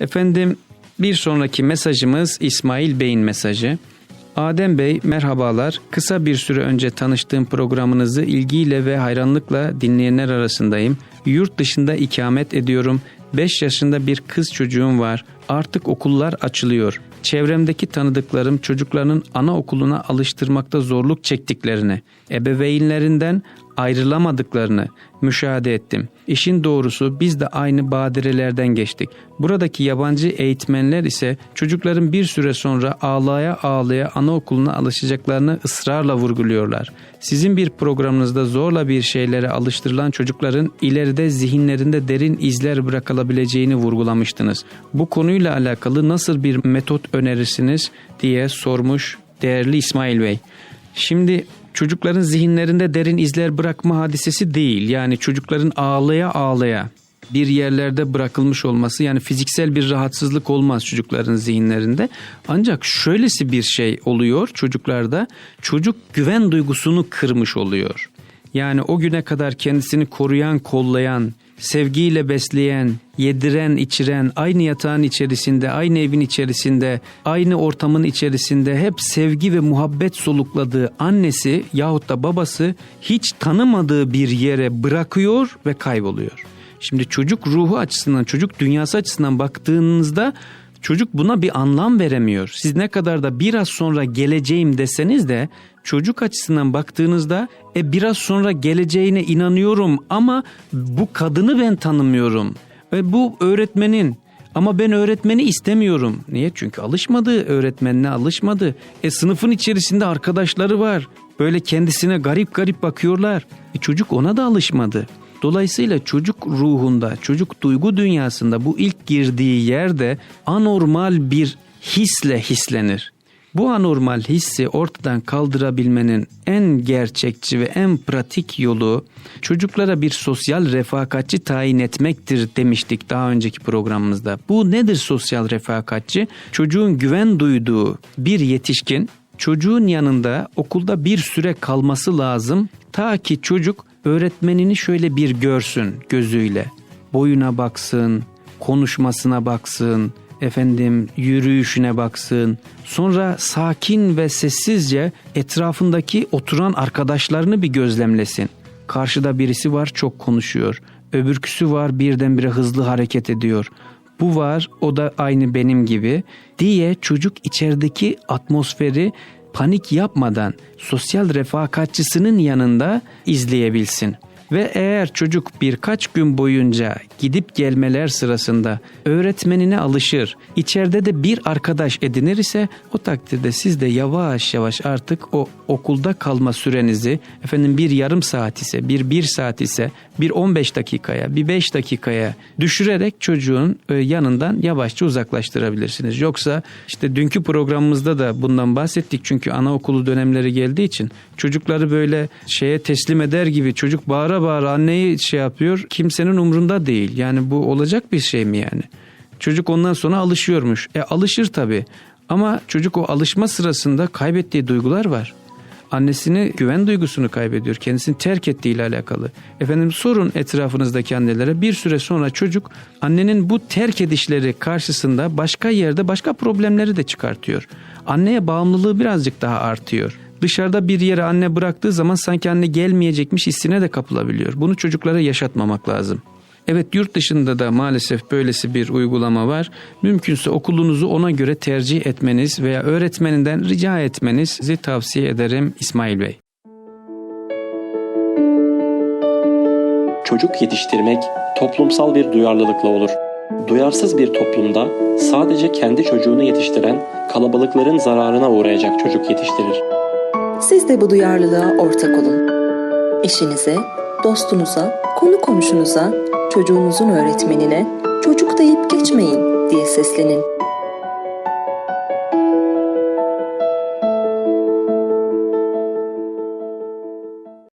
Efendim bir sonraki mesajımız İsmail Bey'in mesajı. Adem Bey merhabalar. Kısa bir süre önce tanıştığım programınızı ilgiyle ve hayranlıkla dinleyenler arasındayım. Yurt dışında ikamet ediyorum. 5 yaşında bir kız çocuğum var. Artık okullar açılıyor. Çevremdeki tanıdıklarım çocuklarının anaokuluna alıştırmakta zorluk çektiklerini, ebeveynlerinden ayrılamadıklarını müşahede ettim. İşin doğrusu biz de aynı badirelerden geçtik. Buradaki yabancı eğitmenler ise çocukların bir süre sonra ağlaya ağlaya anaokuluna alışacaklarını ısrarla vurguluyorlar. Sizin bir programınızda zorla bir şeylere alıştırılan çocukların ileride zihinlerinde derin izler bırakılabileceğini vurgulamıştınız. Bu konuyla alakalı nasıl bir metot önerirsiniz diye sormuş değerli İsmail Bey. Şimdi çocukların zihinlerinde derin izler bırakma hadisesi değil. Yani çocukların ağlaya ağlaya bir yerlerde bırakılmış olması yani fiziksel bir rahatsızlık olmaz çocukların zihinlerinde. Ancak şöylesi bir şey oluyor çocuklarda çocuk güven duygusunu kırmış oluyor. Yani o güne kadar kendisini koruyan, kollayan, sevgiyle besleyen, yediren, içiren, aynı yatağın içerisinde, aynı evin içerisinde, aynı ortamın içerisinde hep sevgi ve muhabbet solukladığı annesi yahut da babası hiç tanımadığı bir yere bırakıyor ve kayboluyor. Şimdi çocuk ruhu açısından, çocuk dünyası açısından baktığınızda çocuk buna bir anlam veremiyor. Siz ne kadar da biraz sonra geleceğim deseniz de çocuk açısından baktığınızda e biraz sonra geleceğine inanıyorum ama bu kadını ben tanımıyorum. Ve bu öğretmenin ama ben öğretmeni istemiyorum. Niye? Çünkü alışmadı, öğretmenine alışmadı. E sınıfın içerisinde arkadaşları var. Böyle kendisine garip garip bakıyorlar. E çocuk ona da alışmadı. Dolayısıyla çocuk ruhunda, çocuk duygu dünyasında bu ilk girdiği yerde anormal bir hisle hislenir. Bu anormal hissi ortadan kaldırabilmenin en gerçekçi ve en pratik yolu çocuklara bir sosyal refakatçi tayin etmektir demiştik daha önceki programımızda. Bu nedir sosyal refakatçi? Çocuğun güven duyduğu bir yetişkin çocuğun yanında okulda bir süre kalması lazım ta ki çocuk öğretmenini şöyle bir görsün gözüyle. Boyuna baksın, konuşmasına baksın, efendim yürüyüşüne baksın. Sonra sakin ve sessizce etrafındaki oturan arkadaşlarını bir gözlemlesin. Karşıda birisi var çok konuşuyor. Öbürküsü var birdenbire hızlı hareket ediyor. Bu var o da aynı benim gibi diye çocuk içerideki atmosferi panik yapmadan sosyal refakatçısının yanında izleyebilsin. Ve eğer çocuk birkaç gün boyunca gidip gelmeler sırasında öğretmenine alışır, içeride de bir arkadaş edinir ise takdirde siz de yavaş yavaş artık o okulda kalma sürenizi efendim bir yarım saat ise, bir bir saat ise, bir 15 dakikaya, bir 5 dakikaya düşürerek çocuğun e, yanından yavaşça uzaklaştırabilirsiniz. Yoksa işte dünkü programımızda da bundan bahsettik çünkü anaokulu dönemleri geldiği için çocukları böyle şeye teslim eder gibi çocuk bağıra bağıra anneyi şey yapıyor kimsenin umrunda değil. Yani bu olacak bir şey mi yani? Çocuk ondan sonra alışıyormuş. E alışır tabii. Ama çocuk o alışma sırasında kaybettiği duygular var. Annesini güven duygusunu kaybediyor. Kendisini terk ettiği ile alakalı. Efendim sorun etrafınızdaki annelere bir süre sonra çocuk annenin bu terk edişleri karşısında başka yerde başka problemleri de çıkartıyor. Anneye bağımlılığı birazcık daha artıyor. Dışarıda bir yere anne bıraktığı zaman sanki anne gelmeyecekmiş hissine de kapılabiliyor. Bunu çocuklara yaşatmamak lazım. Evet yurt dışında da maalesef böylesi bir uygulama var. Mümkünse okulunuzu ona göre tercih etmeniz veya öğretmeninden rica etmenizi tavsiye ederim İsmail Bey. Çocuk yetiştirmek toplumsal bir duyarlılıkla olur. Duyarsız bir toplumda sadece kendi çocuğunu yetiştiren kalabalıkların zararına uğrayacak çocuk yetiştirir. Siz de bu duyarlılığa ortak olun. Eşinize, dostunuza, konu komşunuza, çocuğunuzun öğretmenine çocuk deyip geçmeyin diye seslenin.